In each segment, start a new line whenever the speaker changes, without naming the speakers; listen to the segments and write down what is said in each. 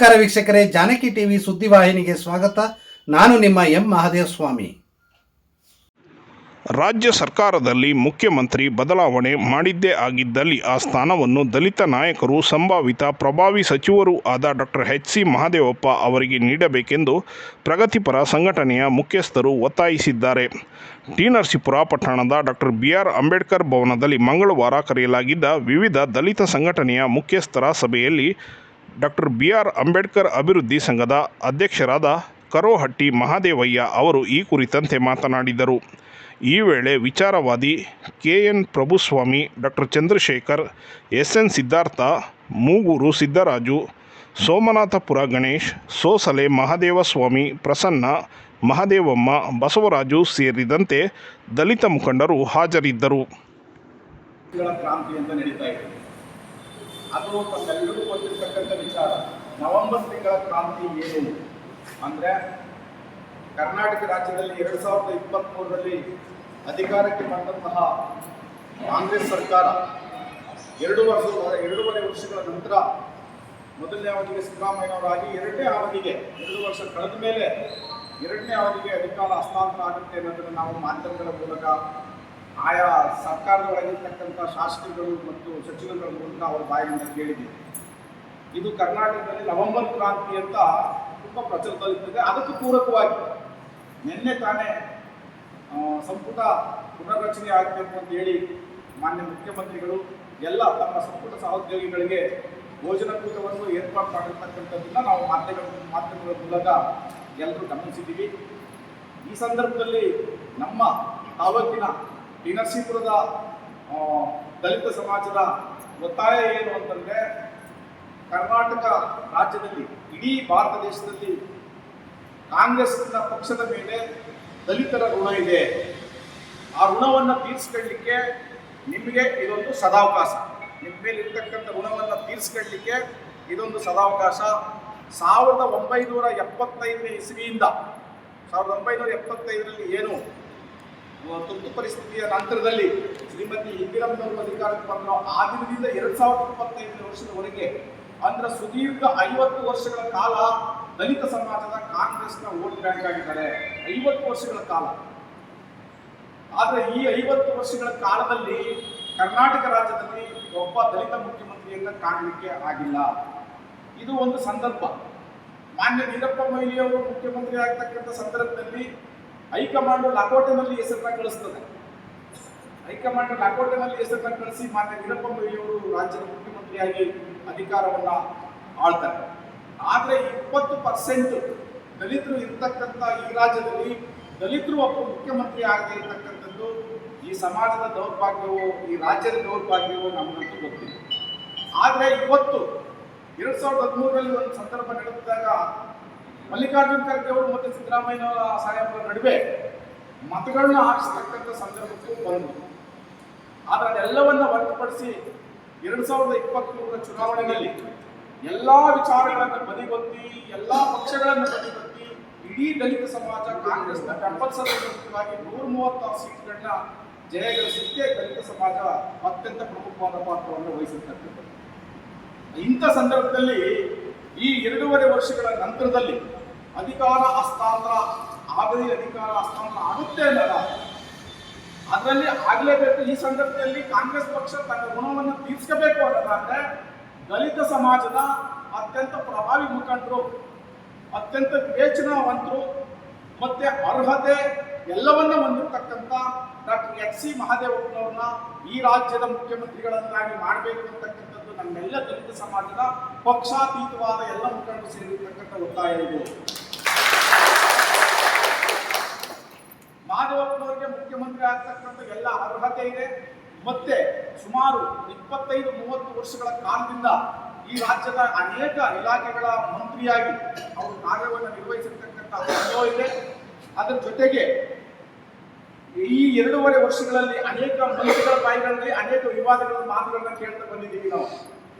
ನಮಸ್ಕಾರ ವೀಕ್ಷಕರೇ, ಜಾನಕಿ ಟಿವಿ ಸುದ್ದಿವಾಹಿನಿಗೆ ಸ್ವಾಗತ. ನಾನು ನಿಮ್ಮ ಎಂ ಮಹಾದೇವ ಸ್ವಾಮಿ
ರಾಜ್ಯ ಸರ್ಕಾರದಲ್ಲಿ ಮುಖ್ಯಮಂತ್ರಿ ಬದಲಾವಣೆ ಮಾಡಿದ್ದೇ ಆಗಿದ್ದಲ್ಲಿ ಆ ಸ್ಥಾನವನ್ನು ದಲಿತ ನಾಯಕರು ಸಂಭಾವಿತ ಪ್ರಭಾವಿ ಸಚಿವರೂ ಆದ ಡಾಕ್ಟರ್ ಎಚ್ ಸಿ ಮಹದೇವಪ್ಪ ಅವರಿಗೆ ನೀಡಬೇಕೆಂದು ಪ್ರಗತಿಪರ ಸಂಘಟನೆಯ ಮುಖ್ಯಸ್ಥರು ಒತ್ತಾಯಿಸಿದ್ದಾರೆ. ಟಿ ನರಸೀಪುರ ಪಟ್ಟಣದ ಡಾಕ್ಟರ್ ಬಿ ಆರ್ ಅಂಬೇಡ್ಕರ್ ಭವನದಲ್ಲಿ ಮಂಗಳವಾರ ಕರೆಯಲಾಗಿದ್ದ ವಿವಿಧ ದಲಿತ ಸಂಘಟನೆಯ ಮುಖ್ಯಸ್ಥರ ಸಭೆಯಲ್ಲಿ ಡಾಕ್ಟರ್ ಬಿ ಆರ್ ಅಂಬೇಡ್ಕರ್ ಅಭಿವೃದ್ಧಿ ಸಂಘದ ಅಧ್ಯಕ್ಷರಾದ ಕರೋಹಟ್ಟಿ ಮಹಾದೇವಯ್ಯ ಅವರು ಈ ಕುರಿತಂತೆ ಮಾತನಾಡಿದರು. ಈ ವೇಳೆ ವಿಚಾರವಾದಿ K. N. Prabhuswamy, doctor Chandrashekar, S. N. Siddhartha, Mugur Siddaraju, Somanathapura Ganesh, Sosale Mahadevaswamy, Prasanna, Mahadevamma, Basavaraju ಸೇರಿದಂತೆ ದಲಿತ ಮುಖಂಡರು ಹಾಜರಿದ್ದರು
ತಿಂಗಳ ಕ್ರಾಂತಿ ಅಂತ ನಡೀತಾ ಇದೆ ಅದು ತಮ್ಮೆಲ್ಲರಿಗೂ ಗೊತ್ತಿರ್ತಕ್ಕಂಥ ವಿಚಾರ. ನವೆಂಬರ್ ತಿಂಗಳ ಕ್ರಾಂತಿ ಏನು? ಅಂದರೆ ಕರ್ನಾಟಕ ರಾಜ್ಯದಲ್ಲಿ ಎರಡು ಸಾವಿರದ ಇಪ್ಪತ್ತ್ಮೂರರಲ್ಲಿ ಅಧಿಕಾರಕ್ಕೆ ಬಂದಂತಹ ಕಾಂಗ್ರೆಸ್ ಸರ್ಕಾರ ಎರಡು ವರ್ಷ, ಎರಡೂವರೆ ವರ್ಷಗಳ ನಂತರ ಮೊದಲನೇ ಅವಧಿಗೆ ಸಿದ್ದರಾಮಯ್ಯನವರಾಗಿ ಎರಡನೇ ಅವಧಿಗೆ, ಎರಡು ವರ್ಷ ಕಳೆದ ಮೇಲೆ ಎರಡನೇ ಅವಧಿಗೆ ಅಧಿಕಾರ ಹಸ್ತಾಂತರ ಆಗುತ್ತೆ ಅನ್ನೋದನ್ನು ನಾವು ಮಾಧ್ಯಮಗಳ ಮೂಲಕ ಆಯಾ ಸರ್ಕಾರದೊಳಗಿರ್ತಕ್ಕಂಥ ಶಾಸಕರುಗಳು ಮತ್ತು ಸಚಿವರುಗಳ ಮೂಲಕ ಅವರ ಬಾಯಿಂದ ಕೇಳಿದ್ದೀವಿ ಇದು ಕರ್ನಾಟಕದಲ್ಲಿ ನವೆಂಬರ್ ಕ್ರಾಂತಿ ಅಂತ ತುಂಬ ಪ್ರಚಲಿತದಲ್ಲಿರ್ತದೆ ಅದಕ್ಕೆ ಪೂರಕವಾಗಿ ನಿನ್ನೆ ತಾನೇ ಸಂಪುಟ ಪುನರ್ರಚನೆ ಆಗಬೇಕು ಅಂತ ಹೇಳಿ ಮಾನ್ಯ ಮುಖ್ಯಮಂತ್ರಿಗಳು ಎಲ್ಲ ತಮ್ಮ ಸಂಪುಟ ಸಹೋದ್ಯೋಗಿಗಳಿಗೆ ಭೋಜನಕೂಟವನ್ನು ಏರ್ಪಾಡು ಮಾಡಿರ್ತಕ್ಕಂಥದ್ದನ್ನ ನಾವು ಮಾಧ್ಯಮ, ಮಾಧ್ಯಮಗಳ ಮೂಲಕ ಎಲ್ಲರೂ ಗಮನಿಸಿದ್ದೀವಿ. ಈ ಸಂದರ್ಭದಲ್ಲಿ ನಮ್ಮ ತಾಲೂಕಿನ ಟಿ ನರಸೀಪುರದ ದಲಿತ ಸಮಾಜದ ಒತ್ತಾಯ ಏನು ಅಂತಂದ್ರೆ, ಕರ್ನಾಟಕ ರಾಜ್ಯದಲ್ಲಿ, ಇಡೀ ಭಾರತ ದೇಶದಲ್ಲಿ ಕಾಂಗ್ರೆಸ್ನ ಪಕ್ಷದ ಮೇಲೆ ದಲಿತರ ಋಣ ಇದೆ. ಆ ಋಣವನ್ನು ತೀರಿಸ್ಕೊಳ್ಳಿಕ್ಕೆ ನಿಮಗೆ ಇದೊಂದು ಸದಾವಕಾಶ. ನಿಮ್ಮ ಮೇಲೆ ಇರ್ತಕ್ಕಂಥ ಋಣವನ್ನು ತೀರಿಸ್ಕೊಳ್ಳಿಕ್ಕೆ ಇದೊಂದು ಸದಾವಕಾಶ. ಸಾವಿರದ ಒಂಬೈನೂರ ಎಪ್ಪತ್ತೈದನೇ ಇಸ್ವಿಯಿಂದ, ಸಾವಿರದ ಒಂಬೈನೂರ ಎಪ್ಪತ್ತೈದರಲ್ಲಿ ಏನು ತುರ್ತು ಪರಿಸ್ಥಿತಿಯ ನಂತರದಲ್ಲಿ ಶ್ರೀಮತಿ ಇಂದಿರಮ್ಮನವರು ಅಧಿಕಾರಕ್ಕೆ ಬಂದರು ಆ ದಿನದಿಂದ ಎರಡ್ ಸಾವಿರದ ಇಪ್ಪತ್ತೈದನೇ ವರ್ಷದವರೆಗೆ ಅಂದ್ರೆ ಸುದೀರ್ಘ ಐವತ್ತು ವರ್ಷಗಳ ಕಾಲ ದಲಿತ ಸಮಾಜದ ಕಾಂಗ್ರೆಸ್ನ ವೋಟ್ ಬ್ಯಾಂಕ್ ಆಗಿದ್ದಾರೆ. ಐವತ್ತು ವರ್ಷಗಳ ಕಾಲ. ಆದ್ರೆ ಈ ಐವತ್ತು ವರ್ಷಗಳ ಕಾಲದಲ್ಲಿ ಕರ್ನಾಟಕ ರಾಜ್ಯದಲ್ಲಿ ಒಬ್ಬ ದಲಿತ ಮುಖ್ಯಮಂತ್ರಿಯನ್ನ ಕಾಣಲಿಕ್ಕೆ ಆಗಿಲ್ಲ. ಇದು ಒಂದು ಸಂದರ್ಭ. ಮಾನ್ಯ ವೀರಪ್ಪ ಮೊಯ್ಲಿಯವರು ಮುಖ್ಯಮಂತ್ರಿ ಆಗ್ತಕ್ಕಂಥ ಸಂದರ್ಭದಲ್ಲಿ ಹೈಕಮಾಂಡ್ ಲಕೋಟೆನಲ್ಲಿ ಹೆಸರನ್ನ ಕಳಿಸ್ತದೆ. ಹೈಕಮಾಂಡ್ ಲಕೋಟೆನಲ್ಲಿ ಹೆಸರನ್ನ ಕಳಿಸಿ ಮಾನ್ಯ ವೀರಪ್ಪ ಮೊಯ್ಲಿಯವರು ರಾಜ್ಯದ ಮುಖ್ಯಮಂತ್ರಿಯಾಗಿ ಅಧಿಕಾರವನ್ನ ಆಳ್ತಾರೆ. ಆದ್ರೆ ಇಪ್ಪತ್ತು ಪರ್ಸೆಂಟ್ ದಲಿತರು ಇರ್ತಕ್ಕಂಥ ಈ ರಾಜ್ಯದಲ್ಲಿ ದಲಿತರು ಒಬ್ಬ ಮುಖ್ಯಮಂತ್ರಿ ಆಗದೆ ಇರತಕ್ಕಂಥದ್ದು ಈ ಸಮಾಜದ ದೌರ್ಭಾಗ್ಯವೋ, ಈ ರಾಜ್ಯದ ದೌರ್ಭಾಗ್ಯವೋ ನಮಗಂತೂ ಗೊತ್ತಿಲ್ಲ. ಆದ್ರೆ ಇವತ್ತು ಎರಡ್ ಸಾವಿರದ ಹದಿಮೂರರಲ್ಲಿ ಒಂದು ಸಂದರ್ಭ ನಡೆದಾಗ ಮಲ್ಲಿಕಾರ್ಜುನ ಖರ್ಗೆ ಅವರು ಮತ್ತು ಸಿದ್ದರಾಮಯ್ಯ ಸಾಹೇಬರ ನಡುವೆ ಮತಗಳನ್ನ ಹಾಕಿಸ್ತಕ್ಕಂಥ ಸಂದರ್ಭಕ್ಕೂ ಬಂದು ಆದರೆ ಅದೆಲ್ಲವನ್ನ ಹೊರತುಪಡಿಸಿ ಎರಡು ಸಾವಿರದ ಇಪ್ಪತ್ಮೂರರ ಚುನಾವಣೆಯಲ್ಲಿ ಎಲ್ಲಾ ವಿಚಾರಗಳನ್ನು ಬದಿಗೊತ್ತಿ, ಎಲ್ಲಾ ಪಕ್ಷಗಳನ್ನು ಬದಿಗೊತ್ತಿ ಇಡೀ ದಲಿತ ಸಮಾಜ, ಕಾಂಗ್ರೆಸ್ನ ಬೆಂಬಲಿಸಬೇಕಾಗಿ ನೂರ ಮೂವತ್ತಾರು ಸೀಟ್ಗಳನ್ನ ಜಯಗಳಿಸಲಿಕ್ಕೆ ದಲಿತ ಸಮಾಜ ಅತ್ಯಂತ ಪ್ರಮುಖವಾದ ಪಾತ್ರವನ್ನು ವಹಿಸಿರ್ತಕ್ಕಂಥದ್ದು. ಇಂಥ ಸಂದರ್ಭದಲ್ಲಿ ಈ ಎರಡೂವರೆ ವರ್ಷಗಳ ನಂತರದಲ್ಲಿ ಅಧಿಕಾರ ಹಸ್ತಾಂತರ ಆಗಲಿ ಅಧಿಕಾರ ಹಸ್ತಾಂತರ ಆಗುತ್ತೆ ಅನ್ನಲ್ಲ ಅದರಲ್ಲಿ ಆಗಲೇಬೇಕು ಈ ಸಂದರ್ಭದಲ್ಲಿ ಕಾಂಗ್ರೆಸ್ ಪಕ್ಷ ತನ್ನ ಗುಣವನ್ನು ತೀರ್ಸ್ಕೋಬೇಕು ಅನ್ನೋದಾದ್ರೆ ದಲಿತ ಸಮಾಜದ ಅತ್ಯಂತ ಪ್ರಭಾವಿ ಮುಖಂಡರು, ಅತ್ಯಂತ ವಿವೇಚನಾವಂತರು ಮತ್ತೆ ಅರ್ಹತೆ ಎಲ್ಲವನ್ನ ಹೊಂದಿರತಕ್ಕಂಥ ಡಾಕ್ಟರ್ ಎಚ್ ಸಿ ಮಹಾದೇವಪ್ಪನವ್ರನ್ನ ಈ ರಾಜ್ಯದ ಮುಖ್ಯಮಂತ್ರಿಗಳನ್ನಾಗಿ ಮಾಡಬೇಕು ಅಂತಕ್ಕಂಥದ್ದು ನಮ್ಮೆಲ್ಲ ದಲಿತ ಸಮಾಜದ ಪಕ್ಷಾತೀತವಾದ ಎಲ್ಲ ಮುಖಂಡರು ಸೇರಿರ್ತಕ್ಕಂಥ ಒತ್ತಾಯ ಇದು ಮಾಧವಪ್ಪನವರಿಗೆ ಮುಖ್ಯಮಂತ್ರಿ ಆಗ್ತಕ್ಕಂಥ ಎಲ್ಲ ಅರ್ಹತೆ ಇದೆ. ಮತ್ತೆ ಸುಮಾರು ಇಪ್ಪತ್ತೈದು, ಮೂವತ್ತು ವರ್ಷಗಳ ಕಾಲದಿಂದ ಈ ರಾಜ್ಯದ ಅನೇಕ ಇಲಾಖೆಗಳ ಮಂತ್ರಿಯಾಗಿ ಅವರು ಕಾರ್ಯವನ್ನು ನಿರ್ವಹಿಸಿರ್ತಕ್ಕಂಥ ಅನುಭವ ಇದೆ. ಅದರ ಜೊತೆಗೆ ಈ ಎರಡೂವರೆ ವರ್ಷಗಳಲ್ಲಿ ಅನೇಕ ಮನುಷ್ಯರ ಬಾಯಿಗಳಲ್ಲಿ ಅನೇಕ ವಿವಾದಗಳ ಮಾತುಗಳನ್ನ ಕೇಳ್ತಾ ಬಂದಿದ್ದೀವಿ ನಾವು.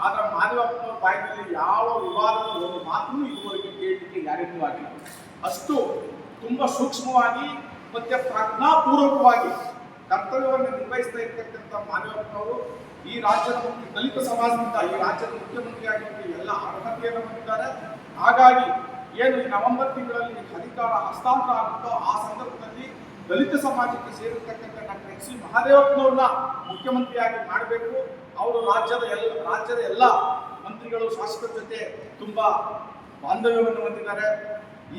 ಆದ್ರೆ ಮಾದೇವಪ್ಪನವರ ಬಾಯಿನಲ್ಲಿ ಯಾವ ವಿವಾದದ ಒಂದು ಮಾತನ್ನು ಇದುವರೆಗೆ ಕೇಳಲಿಕ್ಕೆ ಯಾರಿಗೂ ಆಗಿಲ್ಲ. ಅಷ್ಟು ತುಂಬಾ ಸೂಕ್ಷ್ಮವಾಗಿ ಮತ್ತೆ ಪ್ರಜ್ಞಾಪೂರ್ವಕವಾಗಿ ಕರ್ತವ್ಯವನ್ನು ನಿರ್ವಹಿಸ್ತಾ ಇರ್ತಕ್ಕಂಥ ಮಾದೇವಪ್ಪನವರು ಈ ರಾಜ್ಯದ ಮುಖ್ಯ ದಲಿತ ಸಮಾಜದಿಂದ ಈ ರಾಜ್ಯದ ಮುಖ್ಯಮಂತ್ರಿಯಾಗಿ ಎಲ್ಲ ಅರ್ಹತೆಯನ್ನು ಹೊಂದಿದ್ದಾರೆ. ಹಾಗಾಗಿ ಏನು ನವೆಂಬರ್ ತಿಂಗಳಲ್ಲಿ ಅಧಿಕಾರ ಹಸ್ತಾಂತರ ಆಗುತ್ತೋ ಆ ಸಂದರ್ಭದಲ್ಲಿ ದಲಿತ ಸಮಾಜಕ್ಕೆ ಸೇರಿರ್ತಕ್ಕಂಥ ಡಾಕ್ಟರ್ ಎಚ್ ಸಿ ಮಹಾದೇವಪ್ಪನವ್ರನ್ನ ಮುಖ್ಯಮಂತ್ರಿಯಾಗಿ ಮಾಡಬೇಕು. ಅವರು ರಾಜ್ಯದ ಎಲ್ಲ ರಾಜ್ಯದ ಎಲ್ಲ ಮಂತ್ರಿಗಳು, ಶಾಸಕರ ಜೊತೆ ತುಂಬ ಬಾಂಧವ್ಯವನ್ನು ಹೊಂದಿದ್ದಾರೆ.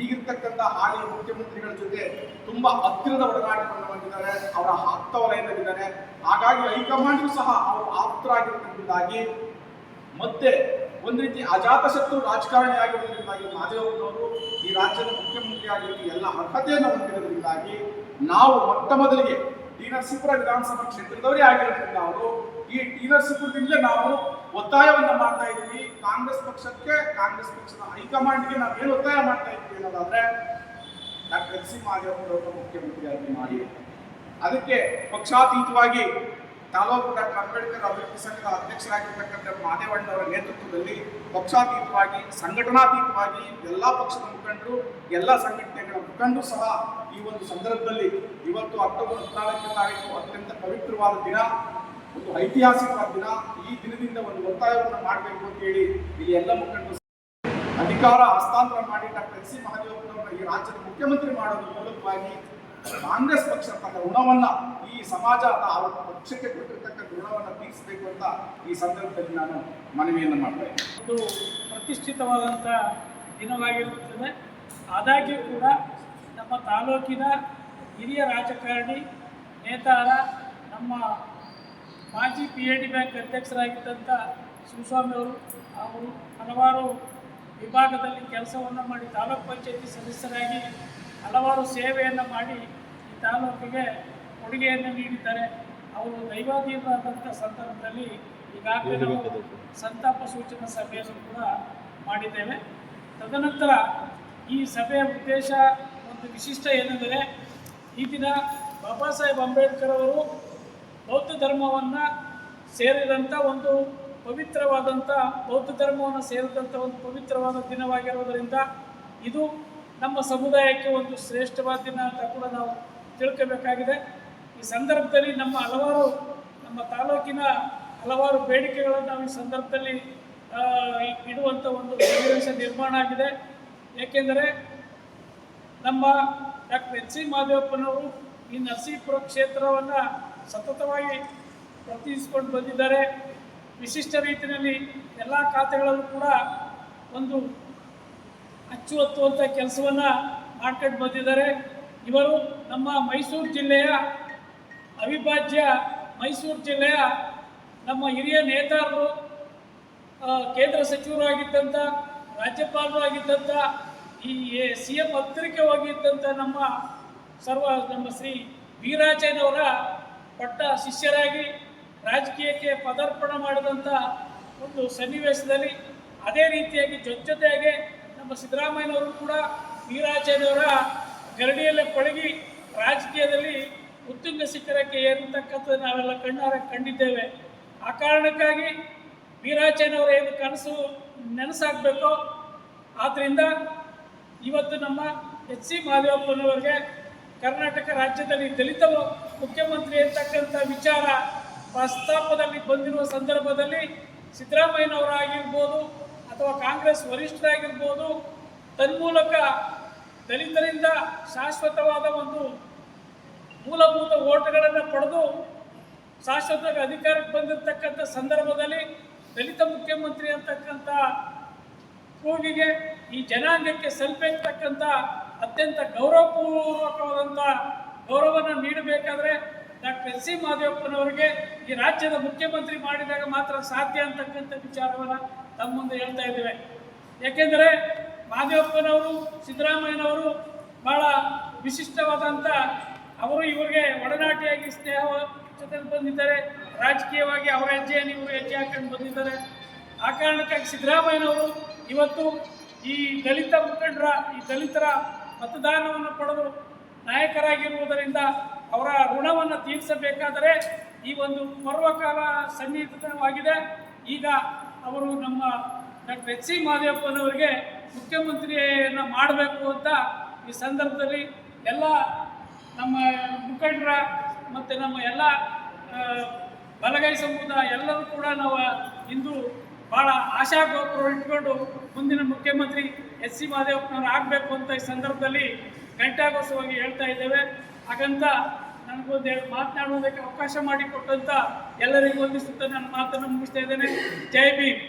ಈಗಿರ್ತಕ್ಕಂಥ ಹಾಲಿ ಮುಖ್ಯಮಂತ್ರಿಗಳ ಜೊತೆ ತುಂಬ ಹತ್ತಿರದ ಒಡನಾಟವನ್ನು ಹೊಂದಿದ್ದಾರೆ. ಅವರ ಆಪ್ತ ವಲಯದಲ್ಲಿದ್ದಾರೆ. ಹಾಗಾಗಿ ಹೈಕಮಾಂಡ್ಗೂ ಸಹ ಅವರು ಆಪ್ತರಾಗಿರ್ತಕ್ಕಂಥದ್ದಾಗಿ ಮತ್ತೆ ಒಂದು ರೀತಿ ಅಜಾತಶತ್ರು ರಾಜಕಾರಣಿ ಆಗಿರೋದ್ರಿಂದಾಗಿ ಮಹಾದೇವಪ್ಪನವರು ಈ ರಾಜ್ಯದ ಮುಖ್ಯಮಂತ್ರಿ ಎಲ್ಲ ಅರ್ಹತೆಯನ್ನು ಹೊಂದಿರೋದ್ರಿಂದಾಗಿ ನಾವು ಮೊಟ್ಟ ಮೊದಲಿಗೆ ಟಿ ನರಸೀಪುರ ವಿಧಾನಸಭಾ ಕ್ಷೇತ್ರದವರೇ ಆಗಿರೋದ್ರಿಂದ ಅವರು ಈ ಟಿ ನರಸೀಪುರದಿಂದಲೇ ನಾವು ಒತ್ತಾಯವನ್ನ ಮಾಡ್ತಾ ಇದ್ದೀವಿ. ಕಾಂಗ್ರೆಸ್ ಪಕ್ಷಕ್ಕೆ, ಕಾಂಗ್ರೆಸ್ ಪಕ್ಷದ ಹೈಕಮಾಂಡ್ಗೆ ನಾವು ಏನು ಒತ್ತಾಯ ಮಾಡ್ತಾ ಇದ್ವಿ ಅನ್ನೋದಾದ್ರೆ ಡಾಕ್ಟರ್ ಎಚ್ ಸಿ ಮಾದೇವಪ್ಪನವರನ್ನು ಮುಖ್ಯಮಂತ್ರಿಯಾಗಿ ಮಾಡಿ. ಅದಕ್ಕೆ ಪಕ್ಷಾತೀತವಾಗಿ ತಾಲೂಕು ಡಾಕ್ಟರ್ ಅಂಬೇಡ್ಕರ್ ಅಭಿವೃದ್ಧಿ ಸಂಘದ ಅಧ್ಯಕ್ಷರಾಗಿರ್ತಕ್ಕಂಥ ಮಾದೇವಣ್ಣವರ ನೇತೃತ್ವದಲ್ಲಿ ಪಕ್ಷಾತೀತವಾಗಿ, ಸಂಘಟನಾತೀತವಾಗಿ ಎಲ್ಲ ಪಕ್ಷದ ಮುಖಂಡರು, ಎಲ್ಲ ಸಂಘಟನೆಗಳ ಮುಖಂಡರು ಸಹ ಈ ಒಂದು ಸಂದರ್ಭದಲ್ಲಿ ಇವತ್ತು ಅಕ್ಟೋಬರ್ ಹದಿನಾಲ್ಕನೇ ತಾರೀಕು ಅತ್ಯಂತ ಪವಿತ್ರವಾದ ದಿನ, ಒಂದು ಐತಿಹಾಸಿಕವಾದ ದಿನ. ಈ ದಿನದಿಂದ ಒಂದು ಒತ್ತಾಯವನ್ನು ಮಾಡಬೇಕು ಅಂತ ಹೇಳಿ ಇಲ್ಲಿ ಎಲ್ಲ ಮುಖಂಡರು ಅಧಿಕಾರ ಹಸ್ತಾಂತರ ಮಾಡಿ ಡಾಕ್ಟರ್ ಎಸ್ ಸಿ ಮಹದೇವಪ್ಪನವರನ್ನ ಈ ರಾಜ್ಯದ ಮುಖ್ಯಮಂತ್ರಿ ಮಾಡೋದ್ರ ಮೂಲಕವಾಗಿ ಕಾಂಗ್ರೆಸ್ ಪಕ್ಷ ತನ್ನ ಋಣವನ್ನ ಈ ಸಮಾಜ ಅವರ ಪಕ್ಷಕ್ಕೆ ಕೊಟ್ಟಿರ್ತಕ್ಕಂಥ ಋಣವನ್ನ ತೀರಿಸಬೇಕು ಅಂತ ಈ ಸಂದರ್ಭದಲ್ಲಿ ನಾನು ಮನವಿಯನ್ನು ಮಾಡ್ತೇನೆ
ಇದು ಪ್ರತಿಷ್ಠಿತವಾದಂಥ ದಿನವಾಗಿರುತ್ತದೆ. ಆದಾಗ್ಯೂ ಕೂಡ ನಮ್ಮ ತಾಲೂಕಿನ ಹಿರಿಯ ರಾಜಕಾರಣಿ, ನೇತಾರ, ನಮ್ಮ ಮಾಜಿ ಪಿ ಎ ಡಿ ಬ್ಯಾಂಕ್ ಅಧ್ಯಕ್ಷರಾಗಿದ್ದಂಥ ಶಿವಸ್ವಾಮಿ ಅವರು ಅವರು ಹಲವಾರು ವಿಭಾಗದಲ್ಲಿ ಕೆಲಸವನ್ನು ಮಾಡಿ ತಾಲೂಕ್ ಪಂಚಾಯತಿ ಸದಸ್ಯರಾಗಿ ಹಲವಾರು ಸೇವೆಯನ್ನು ಮಾಡಿ ಈ ತಾಲೂಕಿಗೆ ಕೊಡುಗೆಯನ್ನು ನೀಡಿದ್ದಾರೆ. ಅವರು ದೈವಾಧೀನರಾದಂಥ ಸಂದರ್ಭದಲ್ಲಿ ಈಗಾಗಲೇ ನಾವು ಸಂತಾಪ ಸೂಚನಾ ಸಭೆಯನ್ನು ಕೂಡ ಮಾಡಿದ್ದೇವೆ. ತದನಂತರ ಈ ಸಭೆಯ ಉದ್ದೇಶ ಒಂದು ವಿಶಿಷ್ಟ ಏನೆಂದರೆ, ಈ ದಿನ ಬಾಬಾ ಸಾಹೇಬ್ ಅಂಬೇಡ್ಕರ್ ಅವರು ಬೌದ್ಧ ಧರ್ಮವನ್ನು ಸೇರಿದಂಥ ಒಂದು ಪವಿತ್ರವಾದಂಥ ಬೌದ್ಧ ಧರ್ಮವನ್ನು ಸೇರಿದಂಥ ಒಂದು ಪವಿತ್ರವಾದ ದಿನವಾಗಿರುವುದರಿಂದ ಇದು ನಮ್ಮ ಸಮುದಾಯಕ್ಕೆ ಒಂದು ಶ್ರೇಷ್ಠವಾದ ದಿನ ಅಂತ ಕೂಡ ನಾವು ತಿಳ್ಕೋಬೇಕಾಗಿದೆ. ಈ ಸಂದರ್ಭದಲ್ಲಿ ನಮ್ಮ ಹಲವಾರು, ನಮ್ಮ ತಾಲೂಕಿನ ಹಲವಾರು ಬೇಡಿಕೆಗಳನ್ನು ನಾವು ಈ ಸಂದರ್ಭದಲ್ಲಿ ಇಡುವಂಥ ಒಂದು ಸನ್ನಿವೇಶ ನಿರ್ಮಾಣ ಆಗಿದೆ. ಏಕೆಂದರೆ ನಮ್ಮ ಡಾಕ್ಟರ್ ಎಚ್ ಸಿ ಮಹದೇವಪ್ಪನವರು ಈ ನರಸೀಪುರ ಕ್ಷೇತ್ರವನ್ನು ಸತತವಾಗಿ ಪ್ರತಿನಿಧಿಸಿಕೊಂಡು ಬಂದಿದ್ದಾರೆ. ವಿಶಿಷ್ಟ ರೀತಿಯಲ್ಲಿ ಎಲ್ಲ ಖಾತೆಗಳಲ್ಲೂ ಕೂಡ ಒಂದು ಅಚ್ಚುವತ್ತುವಂಥ ಕೆಲಸವನ್ನು ಮಾಡ್ಕೊಂಡು ಬಂದಿದ್ದಾರೆ. ಇವರು ನಮ್ಮ ಮೈಸೂರು ಜಿಲ್ಲೆಯ ಅವಿಭಾಜ್ಯ ಮೈಸೂರು ಜಿಲ್ಲೆಯ ನಮ್ಮ ಹಿರಿಯ ನೇತಾರರು ಕೇಂದ್ರ ಸಚಿವರು ಆಗಿದ್ದಂಥ ರಾಜ್ಯಪಾಲರು ಆಗಿದ್ದಂಥ ಈ ಸಿ ಎಂ ಹತ್ತಿರಕ್ಕೆ ನಮ್ಮ ಸರ್ವ ನಮ್ಮ ಶ್ರೀ ವೀರಾಜಯ್ಯನವರ ಪಟ್ಟ ಶಿಷ್ಯರಾಗಿ ರಾಜಕೀಯಕ್ಕೆ ಪದಾರ್ಪಣೆ ಮಾಡಿದಂಥ ಒಂದು ಸನ್ನಿವೇಶದಲ್ಲಿ ಅದೇ ರೀತಿಯಾಗಿ ಜೊತೆ ಜೊತೆಯಾಗಿ ನಮ್ಮ ಸಿದ್ದರಾಮಯ್ಯನವರು ಕೂಡ ವೀರಾಜಯ್ಯನವರ ಗರಡಿಯಲ್ಲೇ ಪಳಗಿ ರಾಜಕೀಯದಲ್ಲಿ ಉತ್ತುಂಗ ಶಿಖರಕ್ಕೆ ಏರ್ತಕ್ಕಂಥ ನಾವೆಲ್ಲ ಕಣ್ಣಾರೆ ಕಂಡಿದ್ದೇವೆ. ಆ ಕಾರಣಕ್ಕಾಗಿ ವೀರಾಚಯ್ಯನವರ ಏನು ಕನಸು ನೆನಸಾಗಬೇಕೋ ಆದ್ದರಿಂದ ಇವತ್ತು ನಮ್ಮ ಎಚ್ ಸಿ ಮಹದೇವಪ್ಪನವರಿಗೆ ಕರ್ನಾಟಕ ರಾಜ್ಯದಲ್ಲಿ ದಲಿತ ಮುಖ್ಯಮಂತ್ರಿ ಅಂತಕ್ಕಂಥ ವಿಚಾರ ಪ್ರಸ್ತಾಪದಲ್ಲಿ ಬಂದಿರುವ ಸಂದರ್ಭದಲ್ಲಿ ಸಿದ್ದರಾಮಯ್ಯನವರಾಗಿರ್ಬೋದು ಅಥವಾ ಕಾಂಗ್ರೆಸ್ ವರಿಷ್ಠರಾಗಿರ್ಬೋದು, ತನ್ಮೂಲಕ ದಲಿತರಿಂದ ಶಾಶ್ವತವಾದ ಒಂದು ಮೂಲಭೂತ ಓಟ್ಗಳನ್ನು ಪಡೆದು ಶಾಶ್ವತ ಅಧಿಕಾರಕ್ಕೆ ಬಂದಿರತಕ್ಕಂಥ ಸಂದರ್ಭದಲ್ಲಿ ದಲಿತ ಮುಖ್ಯಮಂತ್ರಿ ಅಂತಕ್ಕಂಥ ಕೂಗಿಗೆ ಈ ಜನಾಂಗಕ್ಕೆ ಸಲ್ಪೆರ್ತಕ್ಕಂಥ ಅತ್ಯಂತ ಗೌರವಪೂರ್ವಕವಾದಂಥ ಗೌರವವನ್ನು ನೀಡಬೇಕಾದ್ರೆ ಡಾಕ್ಟರ್ ಎಸ್ ಸಿ ಮಾದೇವಪ್ಪನವರಿಗೆ ಈ ರಾಜ್ಯದ ಮುಖ್ಯಮಂತ್ರಿ ಮಾಡಿದಾಗ ಮಾತ್ರ ಸಾಧ್ಯ ಅಂತಕ್ಕಂಥ ವಿಚಾರವನ್ನು ತಮ್ಮ ಮುಂದೆ ಹೇಳ್ತಾ ಇದ್ದೇವೆ. ಏಕೆಂದರೆ ಮಾದೇವಪ್ಪನವರು, ಸಿದ್ದರಾಮಯ್ಯನವರು ಬಹಳ ವಿಶಿಷ್ಟವಾದಂಥ ಅವರು ಇವರಿಗೆ ಒಡನಾಟಿಯಾಗಿ ಸ್ನೇಹ ಬಂದಿದ್ದಾರೆ. ರಾಜಕೀಯವಾಗಿ ಅವರ ಹೆಜ್ಜೆಯನ್ನು ಇವರು ಹೆಜ್ಜೆ ಹಾಕೊಂಡು ಬಂದಿದ್ದಾರೆ. ಆ ಕಾರಣಕ್ಕಾಗಿ ಸಿದ್ದರಾಮಯ್ಯನವರು ಇವತ್ತು ಈ ದಲಿತ ಮುಖಂಡರ, ಈ ದಲಿತರ ಮತದಾನವನ್ನು ಪಡೆದು ನಾಯಕರಾಗಿರುವುದರಿಂದ ಅವರ ಋಣವನ್ನು ತೀರಿಸಬೇಕಾದರೆ ಈ ಒಂದು ಪರ್ವಕಾಲ ಸನ್ನಿಹಿತವಾಗಿದೆ ಈಗ ಅವರು ನಮ್ಮ ಡಾಕ್ಟರ್ ಎಚ್ ಸಿ ಮಹದೇವಪ್ಪನವರಿಗೆ ಮುಖ್ಯಮಂತ್ರಿಯನ್ನು ಮಾಡಬೇಕು ಅಂತ ಈ ಸಂದರ್ಭದಲ್ಲಿ ಎಲ್ಲ ನಮ್ಮ ಮುಖಂಡರ ಮತ್ತು ನಮ್ಮ ಎಲ್ಲ ಬಲಗೈ ಸಮುದಾಯ ಎಲ್ಲರೂ ಕೂಡ ನಾವು ಇಂದು ಭಾಳ ಆಶಾಗೋಪುರ ಇಟ್ಕೊಂಡು ಮುಂದಿನ ಮುಖ್ಯಮಂತ್ರಿ ಎಸ್ ಸಿ ಮಹದೇವಪ್ಪನವ್ರು ಆಗಬೇಕು ಅಂತ ಈ ಸಂದರ್ಭದಲ್ಲಿ ಘಂಟಾಘೋಷವಾಗಿ ಹೇಳ್ತಾ ಇದ್ದೇವೆ. ಹಾಗಂತ ನನಗೊಂದು ಹೇಳಿ ಮಾತನಾಡುವುದಕ್ಕೆ ಅವಕಾಶ ಮಾಡಿಕೊಟ್ಟಂತ ಎಲ್ಲರಿಗೂ ವಂದಿಸುತ್ತಾ ನನ್ನ ಮಾತನ್ನು ಮುಗಿಸ್ತಾ ಇದ್ದೇನೆ. ಜೈ ಭೀಮ್.